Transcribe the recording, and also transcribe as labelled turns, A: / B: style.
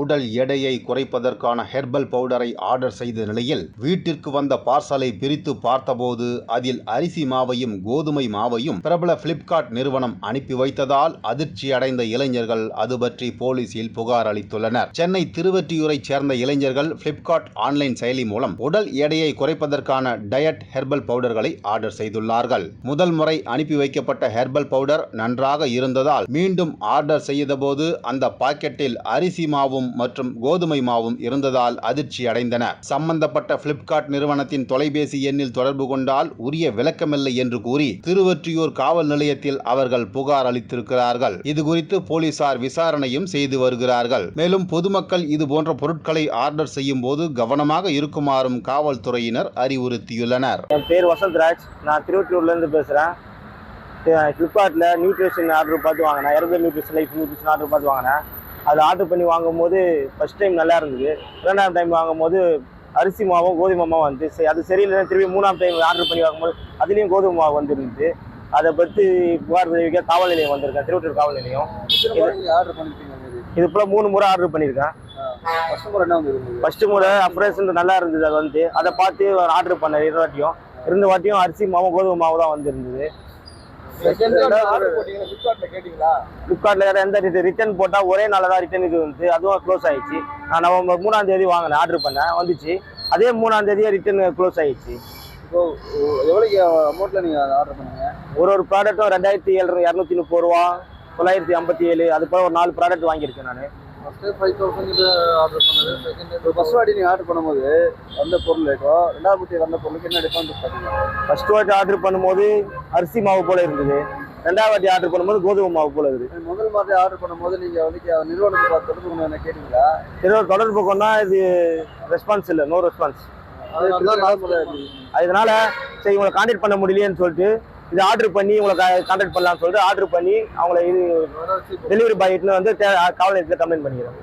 A: உடல் எடையை குறைப்பதற்கான ஹெர்பல் பவுடரை ஆர்டர் செய்த நிலையில் வீட்டிற்கு வந்த பார்சலை பிரித்து பார்த்தபோது அதில் அரிசி மாவையும் கோதுமை மாவையும் பிரபல பிளிப்கார்ட் நிறுவனம் அனுப்பி வைத்ததால் அதிர்ச்சி அடைந்த இளைஞர்கள் அது பற்றி போலீசில் புகார் அளித்துள்ளனர். சென்னை திருவெற்றியூரை சேர்ந்த இளைஞர்கள் பிளிப்கார்ட் ஆன்லைன் செயலி மூலம் உடல் எடையை குறைப்பதற்கான டயட் ஹெர்பல் பவுடர்களை ஆர்டர் செய்துள்ளார்கள். முதல் முறை அனுப்பி வைக்கப்பட்ட ஹெர்பல் பவுடர் நன்றாக இருந்ததால் மீண்டும் ஆர்டர் செய்தபோது அந்த பாக்கெட்டில் அரிசி மாவும் மாவும் மற்றும் கோதுமை மாவும் இருந்ததால் அதிர்ச்சி அடைந்தன சம்பந்தப்பட்ட பிளிப்கார்ட் நிறுவனத்தின் தொலைபேசி எண்ணில் தொடர்பு கொண்டால் உரிய விளக்கமில்லை என்று கூறி திருவொற்றியூர் காவல் நிலையத்தில் அவர்கள் புகார் அளித்திருக்கிறார்கள். இதுகுறித்து போலீசார் விசாரணையும் செய்து வருகிறார்கள். மேலும் பொதுமக்கள் இதுபோன்ற பொருட்களை ஆர்டர் செய்யும் போது கவனமாக இருக்குமாறும் காவல்துறையினர் அறிவுறுத்தியுள்ளனர்.
B: என் பேர் வசந்த்ராஜ் நான் திருவற்றூர்லேருந்து பேசுகிறேன் ஃப்ளிப்கார்ட்டில் நியூட்ரிஷன் ஆர்டர் பார்த்து வாங்கினேன். Herbal nutrition life nutrition order பார்த்து வாங்கினேன். அதில் ஆர்டர் பண்ணி வாங்கும்போது ஃபஸ்ட் டைம் நல்லா இருந்தது. இரண்டாம் டைம் வாங்கும்போது அரிசி மாவும் கோதுமை மாவும் வந்து சரி அது சரியில்லைன்னா திரும்பி மூணாம் டைம் ஆர்டர் பண்ணி வாங்கும்போது அதுலேயும் கோதுமை மாவு வந்துருந்துச்சு அதை பற்றி புகார் தெரிவிக்க காவல் நிலையம் வந்திருக்கேன் திருவற்றூர் காவல் நிலையம்.
C: ஆர்டர் பண்ணிருப்பீங்க
B: இது போல் மூணு முறை ஆர்டர் பண்ணியிருக்கேன் ஃபர்ஸ்ட் முறை அப்ரேஷன் நல்லா இருந்தது அது வந்து. அதை பார்த்து ஆர்டர் பண்ணேன் இருந்த வாட்டியும் இருந்த வாட்டியும் அரிசி மாவும் கோதுமை மாவு தான் வந்திருந்தது
C: ஆர்டர் போட்டீங்களா ஃபிளிப்கார்ட்ல கேட்டீங்களா
B: ஃப்ளிப்கார்ட்டில் எந்த ரிட்டர்ன் போட்டால் ஒரே நாளில் தான் ரிட்டர்ன் இது வந்து. அதுவும் க்ளோஸ் ஆயிடுச்சு. நான் நவம்பர் மூணாம் தேதி வாங்கினேன். ஆர்டர் பண்ணேன். வந்துச்சு. அதே மூணாம் தேதியே ரிட்டர்ன் க்ளோஸ் ஆயிடுச்சு.
C: எவ்வளோக்கு அமௌண்ட்ல நீங்க ஆர்டர் பண்ணீங்க?
B: ஒரு ஒரு ப்ராடக்ட்டும் ரெண்டாயிரத்தி ஏழு இரநூத்தி முப்பது ரூபா தொள்ளாயிரத்தி ஐம்பத்தி ஏழு அது போல் ஒரு நாலு ப்ராடக்ட் வாங்கியிருக்கேன் நான்.
C: ஃபர்ஸ்ட் ஃபைவ் தௌசண்ட் ஆர்டர் பண்ணது. செகண்ட் இப்போ வாட்டி நீங்க ஆர்டர் பண்ணும்போது வந்த பொருளுக்கும் ரெண்டாவது வாட்டி வந்த பொருளுக்கு என்ன டிஃபரன்ஸ் பார்த்தீங்க
B: ஃபர்ஸ்ட் வாட்டி ஆர்டர் பண்ணும்போது அரிசி மாவு போல இருந்தது. ரெண்டாவது வாட்டி ஆர்டர் பண்ணும்போது கோதுமை மாவு போல இருக்குது
C: முதல் மாதிரி ஆர்டர் பண்ணும்போது நீங்க வந்து நிறுவனத்தை பார்த்து தொடர்பு கொண்டு என்ன கேட்டீங்களா?
B: இதோட தொடர்பு கொண்டா இது ரெஸ்பான்ஸ் இல்லை நோ ரெஸ்பான்ஸ் அதனால சரி உங்களை கான்டாக்ட் பண்ண முடியலையேன்னு சொல்லிட்டு இதை ஆர்டர் பண்ணி உங்களை கான்டாக்ட் பண்ணலாம்னு சொல்லிட்டு ஆர்டர் பண்ணி அவங்கள இது டெலிவரி பாய்ட்டு வந்து காவல் நிலையத்தில் கம்ப்ளைண்ட் பண்ணிக்கிறேன்